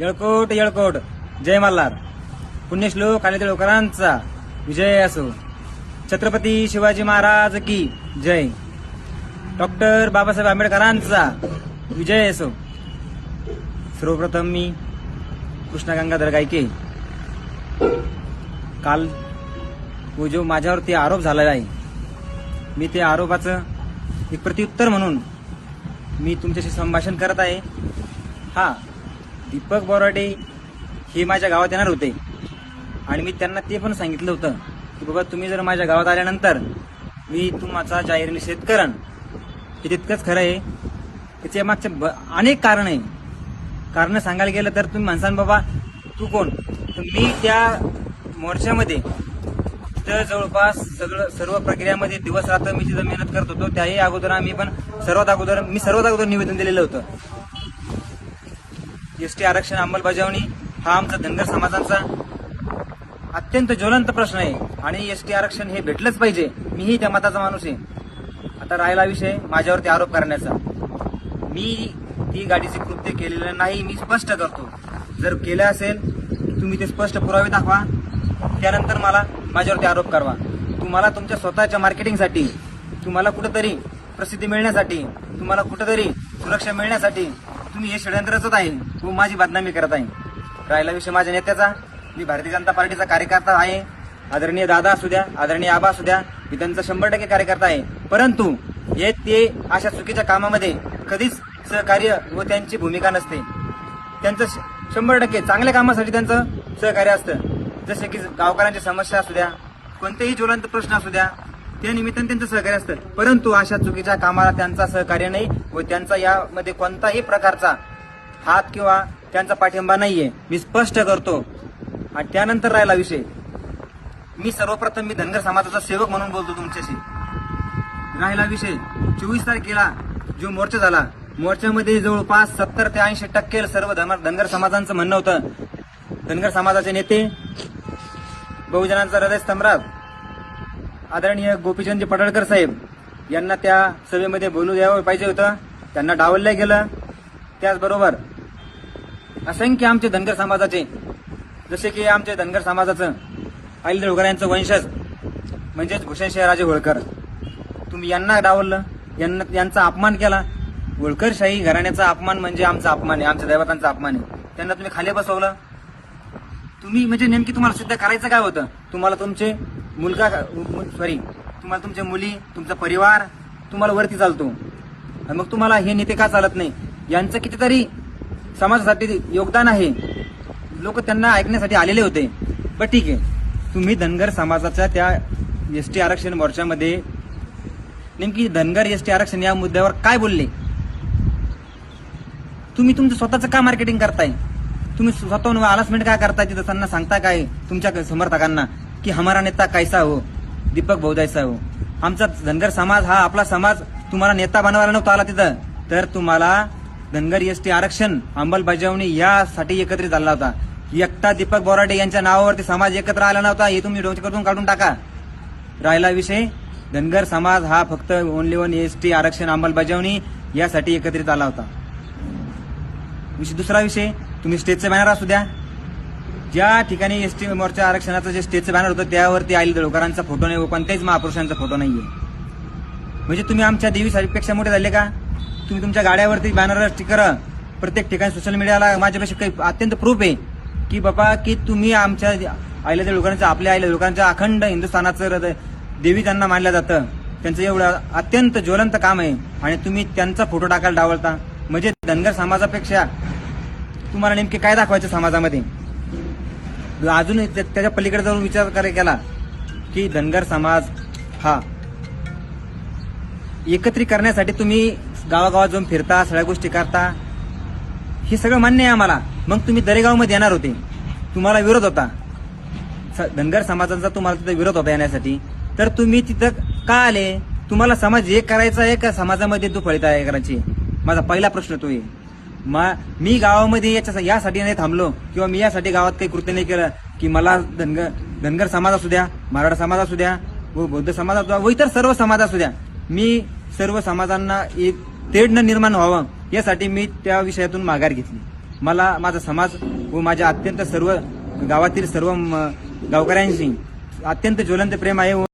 येळकोट येळकोट. जय मल्हार. पुण्यश्लोक आणि टिळकरांचा विजय असो. छत्रपती शिवाजी महाराज की जय. डॉक्टर बाबासाहेब आंबेडकरांचा विजय असो. सर्वप्रथम मी कृष्णा गंगाधर गायके. काल वो जो माझ्यावरती आरोप झालेला आहे मी ते आरोपाचं एक प्रत्युत्तर म्हणून मी तुमच्याशी संभाषण करत आहे. हा दीपक बोराडे हे माझ्या गावात येणार होते. आणि मी त्यांना ते पण सांगितलं होतं की बाबा तुम्ही जर माझ्या गावात आल्यानंतर मी तुमचा जाहीर निषेध करण हे तितकंच खरं आहे. त्याच्या मागचे ब अनेक कारण आहे. कारण सांगायला गेलं तर तुम्ही म्हणसान बाबा तू कोण? तर मी त्या मोर्चामध्ये तर जवळपास सगळं सर्व प्रक्रियामध्ये दिवस रात्र मी जिथं मेहनत करत होतो. त्याही अगोदर आम्ही पण सर्वात अगोदर मी सर्वात अगोदर निवेदन दिलेलं होतं. एसटी आरक्षण अंमलबजावणी हा आमचा धनगर समाजाचा अत्यंत ज्वलंत प्रश्न आहे आणि एसटी आरक्षण हे भेटलंच पाहिजे. मीही त्या मताचा माणूस आहे. आता राहिला विषय माझ्यावरती आरोप करण्याचा. मी ती गाडीचे कृत्य केलेलं नाही मी स्पष्ट करतो. जर केलं असेल तुम्ही ते स्पष्ट पुरावे दाखवा. त्यानंतर मला माझ्यावरती आरोप करवा. तुम्हाला तुमच्या स्वतःच्या मार्केटिंगसाठी तुम्हाला कुठंतरी प्रसिद्धी मिळण्यासाठी तुम्हाला कुठंतरी सुरक्षा मिळण्यासाठी तुम्ही हे षडयंत्रच आहे तो माझी बदनामी करत आहे. राहिला विषय माझ्या नेत्याचा. मी भारतीय जनता पार्टीचा कार्यकर्ता आहे. आदरणीय दादा असू द्या आदरणीय आबा असू द्या मी त्यांचा शंभर टक्के कार्यकर्ता आहे. परंतु हे ते अशा चुकीच्या कामामध्ये कधीच सहकार्य व त्यांची भूमिका नसते. त्यांचं श- शंभर टक्के चांगल्या कामासाठी त्यांचं सहकार्य असतं. जसे की गावकऱ्यांच्या समस्या असू द्या कोणतेही ज्वलंत प्रश्न असू द्या त्या निमित्ताने त्यांचं सहकार्य असतं. परंतु अशा चुकीच्या कामाला त्यांचा सहकार्य नाही व त्यांचा यामध्ये कोणताही प्रकारचा हात किंवा त्यांचा पाठिंबा नाहीये. मी स्पष्ट करतो. आणि त्यानंतर राहिला विषय. मी सर्वप्रथम मी धनगर समाजाचा सेवक म्हणून बोलतो तुमच्याशी. राहिला विषय. चोवीस तारखेला जो मोर्चा झाला मोर्चामध्ये जवळपास सत्तर ते ऐंशी टक्के सर्व धनगर समाजांचं म्हणणं होतं. धनगर समाजाचे नेते बहुजनांचा हृदय सम्राट आदरणीय गोपीचंदजी पडळकर साहेब यांना त्या सभेमध्ये बोलू द्यावं पाहिजे होतं. त्यांना डावललं गेलं. त्याचबरोबर असंख्य आमचे धनगर समाजाचे जसे की आमचे धनगर समाजाचं अहिल देवकर यांचं वंशज म्हणजेच भूषणसिंह राजे होळकर. तुम्ही यांना डावललं यांना यांचा अपमान केला. होळकरशाही घराण्याचा अपमान म्हणजे आमचा अपमान आहे आमच्या दैवतांचा अपमान आहे. त्यांना तुम्ही खाली बसवलं. तुम्ही म्हणजे नेमकी तुम्हाला सिद्ध करायचं काय होतं? तुम्हाला तुमचे मुलगा सॉरी तुम्हाला तुमच्या मुली तुमचा परिवार तुम्हाला वरती चालतो. आणि मग तुम्हाला हे नेते का चालत नाही? यांचं कितीतरी समाजासाठी योगदान आहे. लोक त्यांना ऐकण्यासाठी आलेले होते. पण ठीक आहे. तुम्ही धनगर समाजाच्या त्या एस टी आरक्षण मोर्चामध्ये नेमकी धनगर एस टी आरक्षण या मुद्द्यावर काय बोलले? तुम्ही तुमचं स्वतःचं का मार्केटिंग करताय? तुम्ही स्वतःहून अनाउन्समेंट काय करताय? तिथं त्यांना सांगता काय? तुमच्या समर्थकांना. की हमारा नेता कैसा हो? दीपक बहुदायसा हो आमचा धनगर समाज हा आपला समाज तुम्हाला नेता बनवायला नव्हता आला तिथं. तर तुम्हाला धनगर एस टी आरक्षण अंमलबजावणी यासाठी एकत्रित झाला होता. एकटा दीपक बोराडे यांच्या नावावरती समाज एकत्र आला नव्हता हे तुम्ही डोक्यातून काढून टाका. राहिला विषय धनगर समाज हा फक्त ओनली वन एस टी आरक्षण अंमलबजावणी यासाठी एकत्रित आला होता. विषय दुसरा विषय तुम्ही स्टेजचे बॅनर असू द्या. ज्या ठिकाणी एस टी मोर्चा आरक्षणाचं जे स्टेजचं बॅनर होतं त्यावरती आईल दळोकरांचा फोटो नाही व कोणत्याच महापुरुषांचा फोटो नाहीये. म्हणजे तुम्ही आमच्या देवीसाहेबपेक्षा मोठे झाले का? तुम्ही तुमच्या गाड्यावरती बॅनर स्टिकर प्रत्येक ठिकाणी सोशल मीडियाला माझ्यापेक्षा काही अत्यंत प्रूफ आहे की बाबा की तुम्ही आमच्या आईल्या लोकांचं आपल्या आईल्या लोकांच्या अखंड हिंदुस्थानाचं हृदय देवी त्यांना मानलं जातं. त्यांचं एवढं अत्यंत ज्वलंत काम आहे. आणि तुम्ही त्यांचा फोटो टाकायला डावलता. म्हणजे धनगर समाजापेक्षा तुम्हाला नेमके काय दाखवायचं समाजामध्ये? अजून त्या- त्याच्या पलीकडे जाऊन विचार करे केला की धनगर समाज हा एकत्रित करण्यासाठी तुम्ही गावागावात जाऊन फिरता सगळ्या गोष्टी करता हे सगळं मान्य आहे आम्हाला. मग तुम्ही दरेगावमध्ये येणार होते. तुम्हाला विरोध होता. धनगर समाजाचा तुम्हाला तिथं विरोध होता येण्यासाठी. तर तुम्ही तिथं का आले? तुम्हाला समाज एक करायचा आहे का? समाजामध्ये तू फळीत आहे करायची? माझा पहिला प्रश्न तो आहे. मा मी गावामध्ये याच्या यासाठी नाही थांबलो. किंवा मी यासाठी गावात काही कृत्य नाही केलं. की मला धनगर धनगर समाज असू द्या मराठा समाज असू द्या व बौद्ध समाज असू द्या व इतर सर्व समाज असू द्या. मी सर्व समाजांना एक तेढ न निर्माण व्हावं यासाठी मी त्या विषयातून माघार घेतली. मला माझा समाज व माझ्या अत्यंत सर्व गावातील सर्व म, गावकऱ्यांशी अत्यंत ज्वलंत प्रेम आहे व